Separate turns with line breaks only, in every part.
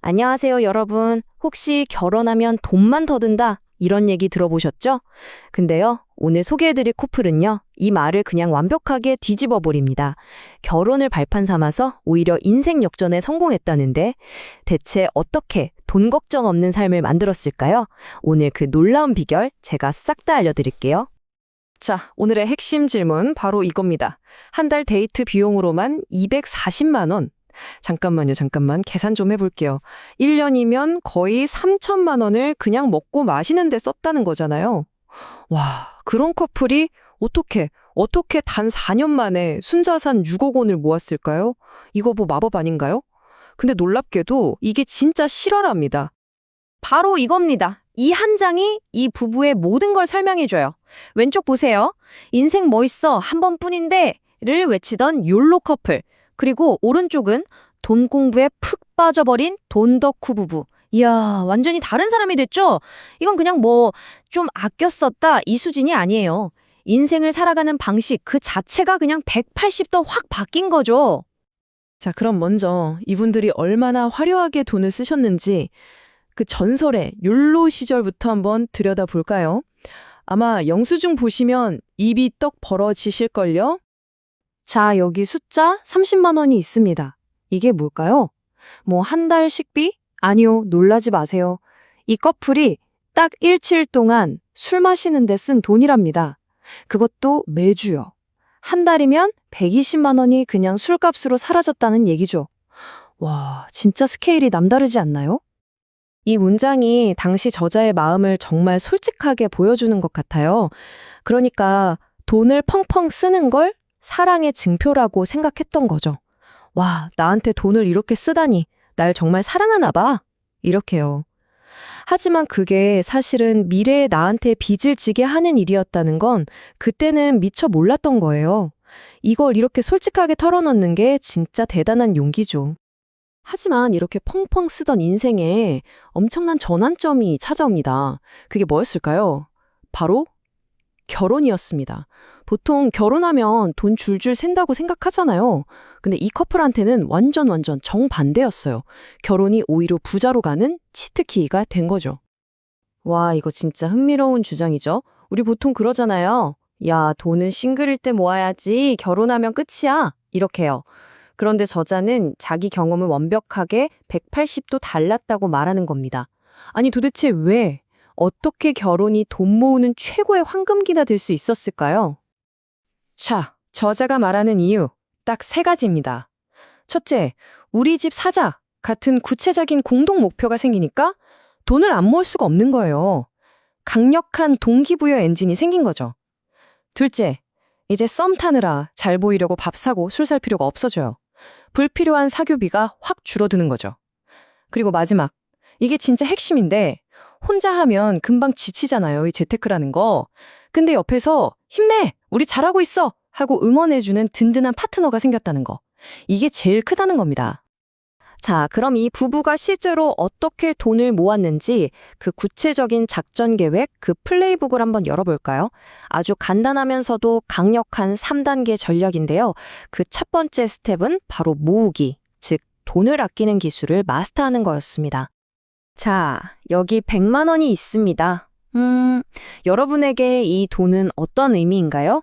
안녕하세요, 여러분. 혹시 결혼하면 돈만 더 든다? 이런 얘기 들어보셨죠? 근데요, 오늘 소개해드릴 커플은요, 이 말을 그냥 완벽하게 뒤집어 버립니다. 결혼을 발판 삼아서 오히려 인생 역전에 성공했다는데, 대체 어떻게 돈 걱정 없는 삶을 만들었을까요? 오늘 그 놀라운 비결 제가 싹 다 알려드릴게요.
자, 오늘의 핵심 질문 바로 이겁니다. 한 달 데이트 비용으로만 240만 원. 잠깐만요, 잠깐만. 계산 좀 해볼게요. 1년이면 거의 3천만 원을 그냥 먹고 마시는 데 썼다는 거잖아요. 와, 그런 커플이 어떻게, 어떻게 단 4년 만에 순자산 6억 원을 모았을까요? 이거 뭐 마법 아닌가요? 근데 놀랍게도 이게 진짜 실화랍니다.
바로 이겁니다. 이 한 장이 이 부부의 모든 걸 설명해줘요. 왼쪽 보세요. 인생 뭐 있어 한 번뿐인데 를 외치던 욜로 커플. 그리고 오른쪽은 돈 공부에 푹 빠져버린 돈 덕후 부부. 이야, 완전히 다른 사람이 됐죠? 이건 그냥 뭐 좀 아껴 썼다 이 수준이 아니에요. 인생을 살아가는 방식 그 자체가 그냥 180도 확 바뀐 거죠.
자, 그럼 먼저 이분들이 얼마나 화려하게 돈을 쓰셨는지 그 전설의 욜로 시절부터 한번 들여다볼까요? 아마 영수증 보시면 입이 떡 벌어지실걸요?
자, 여기 숫자 30만 원이 있습니다. 이게 뭘까요? 뭐 한 달 식비? 아니요, 놀라지 마세요. 이 커플이 딱 일주일 동안 술 마시는데 쓴 돈이랍니다. 그것도 매주요. 한 달이면 120만 원이 그냥 술값으로 사라졌다는 얘기죠. 와, 진짜 스케일이 남다르지 않나요?
이 문장이 당시 저자의 마음을 정말 솔직하게 보여주는 것 같아요. 그러니까 돈을 펑펑 쓰는 걸 사랑의 증표라고 생각했던 거죠. 와, 나한테 돈을 이렇게 쓰다니. 날 정말 사랑하나 봐. 이렇게요. 하지만 그게 사실은 미래의 나한테 빚을 지게 하는 일이었다는 건 그때는 미처 몰랐던 거예요. 이걸 이렇게 솔직하게 털어놓는 게 진짜 대단한 용기죠. 하지만 이렇게 펑펑 쓰던 인생에 엄청난 전환점이 찾아옵니다. 그게 뭐였을까요? 바로 결혼이었습니다. 보통 결혼하면 돈 줄줄 샌다고 생각하잖아요. 근데 이 커플한테는 완전 완전 정반대였어요. 결혼이 오히려 부자로 가는 치트키가 된 거죠. 와, 이거 진짜 흥미로운 주장이죠? 우리 보통 그러잖아요. 야, 돈은 싱글일 때 모아야지. 결혼하면 끝이야. 이렇게요. 그런데 저자는 자기 경험을 완벽하게 180도 달랐다고 말하는 겁니다. 아니 도대체 왜, 어떻게 결혼이 돈 모으는 최고의 황금기가 될 수 있었을까요? 자, 저자가 말하는 이유 딱 세 가지입니다. 첫째, 우리 집 사자 같은 구체적인 공동 목표가 생기니까 돈을 안 모을 수가 없는 거예요. 강력한 동기부여 엔진이 생긴 거죠. 둘째, 이제 썸 타느라 잘 보이려고 밥 사고 술 살 필요가 없어져요. 불필요한 사교비가 확 줄어드는 거죠. 그리고 마지막, 이게 진짜 핵심인데 혼자 하면 금방 지치잖아요, 이 재테크라는 거. 근데 옆에서 힘내! 우리 잘하고 있어! 하고 응원해주는 든든한 파트너가 생겼다는 거. 이게 제일 크다는 겁니다.
자, 그럼 이 부부가 실제로 어떻게 돈을 모았는지 그 구체적인 작전 계획, 그 플레이북을 한번 열어볼까요? 아주 간단하면서도 강력한 3단계 전략인데요. 그 첫 번째 스텝은 바로 모으기, 즉 돈을 아끼는 기술을 마스터하는 거였습니다. 자, 여기 100만 원이 있습니다. 음, 여러분에게 이 돈은 어떤 의미인가요?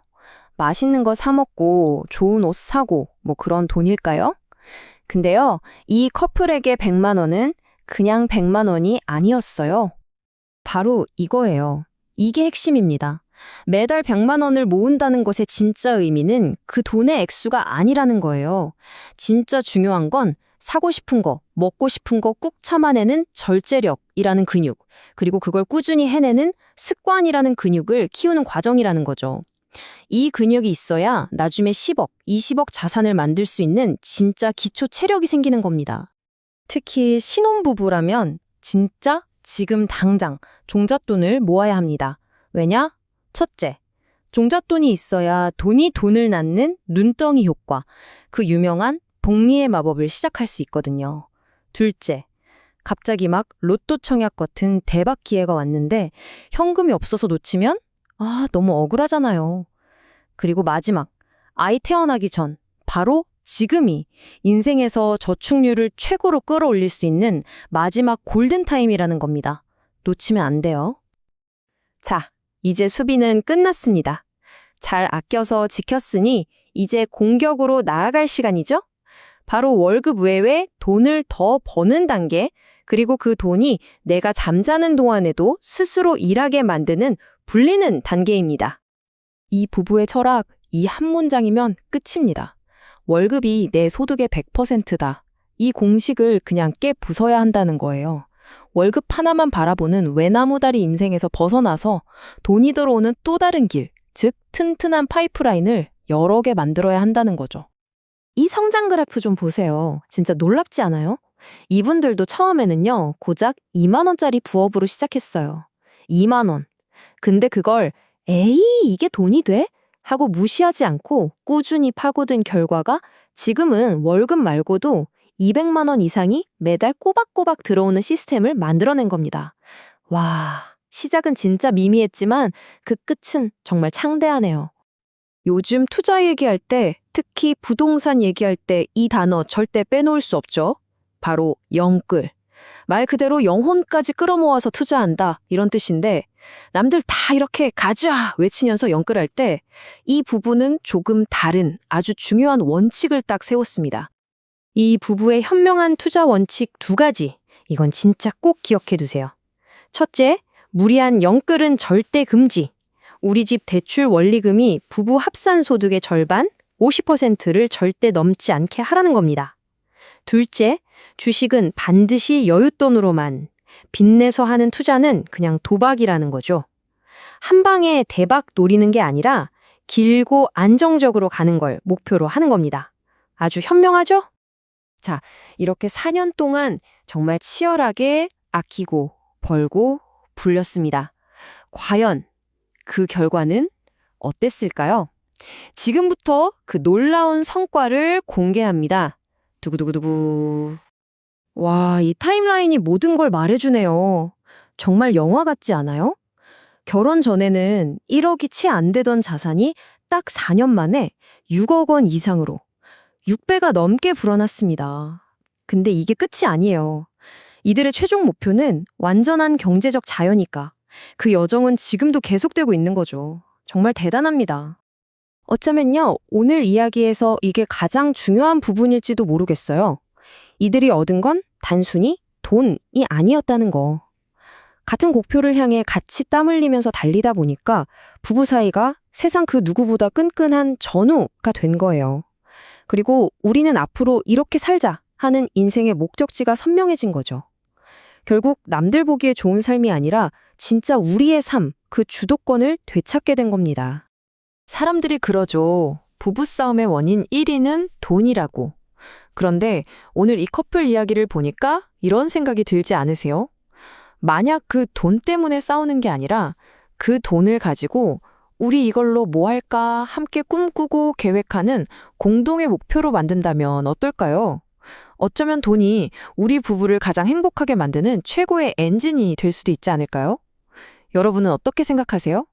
맛있는 거 사 먹고 좋은 옷 사고 뭐 그런 돈일까요? 근데요, 이 커플에게 100만 원은 그냥 100만 원이 아니었어요. 바로 이거예요. 이게 핵심입니다. 매달 100만 원을 모은다는 것의 진짜 의미는 그 돈의 액수가 아니라는 거예요. 진짜 중요한 건 사고 싶은 거, 먹고 싶은 거 꾹 참아내는 절제력이라는 근육, 그리고 그걸 꾸준히 해내는 습관이라는 근육을 키우는 과정이라는 거죠. 이 근육이 있어야 나중에 10억, 20억 자산을 만들 수 있는 진짜 기초 체력이 생기는 겁니다.
특히 신혼부부라면 진짜 지금 당장 종잣돈을 모아야 합니다. 왜냐? 첫째, 종잣돈이 있어야 돈이 돈을 낳는 눈덩이 효과, 그 유명한 복리의 마법을 시작할 수 있거든요. 둘째, 갑자기 막 로또 청약 같은 대박 기회가 왔는데 현금이 없어서 놓치면 아, 너무 억울하잖아요. 그리고 마지막, 아이 태어나기 전 바로 지금이 인생에서 저축률을 최고로 끌어올릴 수 있는 마지막 골든타임이라는 겁니다. 놓치면 안 돼요. 자, 이제 수비는 끝났습니다. 잘 아껴서 지켰으니 이제 공격으로 나아갈 시간이죠? 바로 월급 외에 돈을 더 버는 단계, 그리고 그 돈이 내가 잠자는 동안에도 스스로 일하게 만드는 불리는 단계입니다. 이 부부의 철학, 이 한 문장이면 끝입니다. 월급이 내 소득의 100%다. 이 공식을 그냥 깨 부숴야 한다는 거예요. 월급 하나만 바라보는 외나무다리 인생에서 벗어나서 돈이 들어오는 또 다른 길, 즉 튼튼한 파이프라인을 여러 개 만들어야 한다는 거죠. 이 성장 그래프 좀 보세요. 진짜 놀랍지 않아요? 이분들도 처음에는요, 고작 2만원짜리 부업으로 시작했어요. 2만원. 근데 그걸, 에이, 이게 돈이 돼? 하고 무시하지 않고 꾸준히 파고든 결과가 지금은 월급 말고도 200만원 이상이 매달 꼬박꼬박 들어오는 시스템을 만들어낸 겁니다. 와, 시작은 진짜 미미했지만 그 끝은 정말 창대하네요. 요즘 투자 얘기할 때, 특히 부동산 얘기할 때 이 단어 절대 빼놓을 수 없죠. 바로 영끌. 말 그대로 영혼까지 끌어모아서 투자한다 이런 뜻인데 남들 다 이렇게 가자 외치면서 영끌할 때 이 부부는 조금 다른 아주 중요한 원칙을 딱 세웠습니다. 이 부부의 현명한 투자 원칙 두 가지. 이건 진짜 꼭 기억해 두세요. 첫째, 무리한 영끌은 절대 금지. 우리 집 대출 원리금이 부부 합산 소득의 절반, 50%를 절대 넘지 않게 하라는 겁니다. 둘째, 주식은 반드시 여윳돈으로만, 빚내서 하는 투자는 그냥 도박이라는 거죠. 한 방에 대박 노리는 게 아니라 길고 안정적으로 가는 걸 목표로 하는 겁니다. 아주 현명하죠? 자, 이렇게 4년 동안 정말 치열하게 아끼고 벌고 불렸습니다. 과연 그 결과는 어땠을까요? 지금부터 그 놀라운 성과를 공개합니다. 두구두구두구. 와, 이 타임라인이 모든 걸 말해주네요. 정말 영화 같지 않아요? 결혼 전에는 1억이 채 안 되던 자산이 딱 4년 만에 6억 원 이상으로 6배가 넘게 불어났습니다. 근데 이게 끝이 아니에요. 이들의 최종 목표는 완전한 경제적 자유니까 그 여정은 지금도 계속되고 있는 거죠. 정말 대단합니다. 어쩌면요, 오늘 이야기에서 이게 가장 중요한 부분일지도 모르겠어요. 이들이 얻은 건 단순히 돈이 아니었다는 거. 같은 목표를 향해 같이 땀 흘리면서 달리다 보니까 부부 사이가 세상 그 누구보다 끈끈한 전우가 된 거예요. 그리고 우리는 앞으로 이렇게 살자 하는 인생의 목적지가 선명해진 거죠. 결국 남들 보기에 좋은 삶이 아니라 진짜 우리의 삶, 그 주도권을 되찾게 된 겁니다. 사람들이 그러죠. 부부싸움의 원인 1위는 돈이라고. 그런데 오늘 이 커플 이야기를 보니까 이런 생각이 들지 않으세요? 만약 그 돈 때문에 싸우는 게 아니라 그 돈을 가지고 우리 이걸로 뭐 할까 함께 꿈꾸고 계획하는 공동의 목표로 만든다면 어떨까요? 어쩌면 돈이 우리 부부를 가장 행복하게 만드는 최고의 엔진이 될 수도 있지 않을까요? 여러분은 어떻게 생각하세요?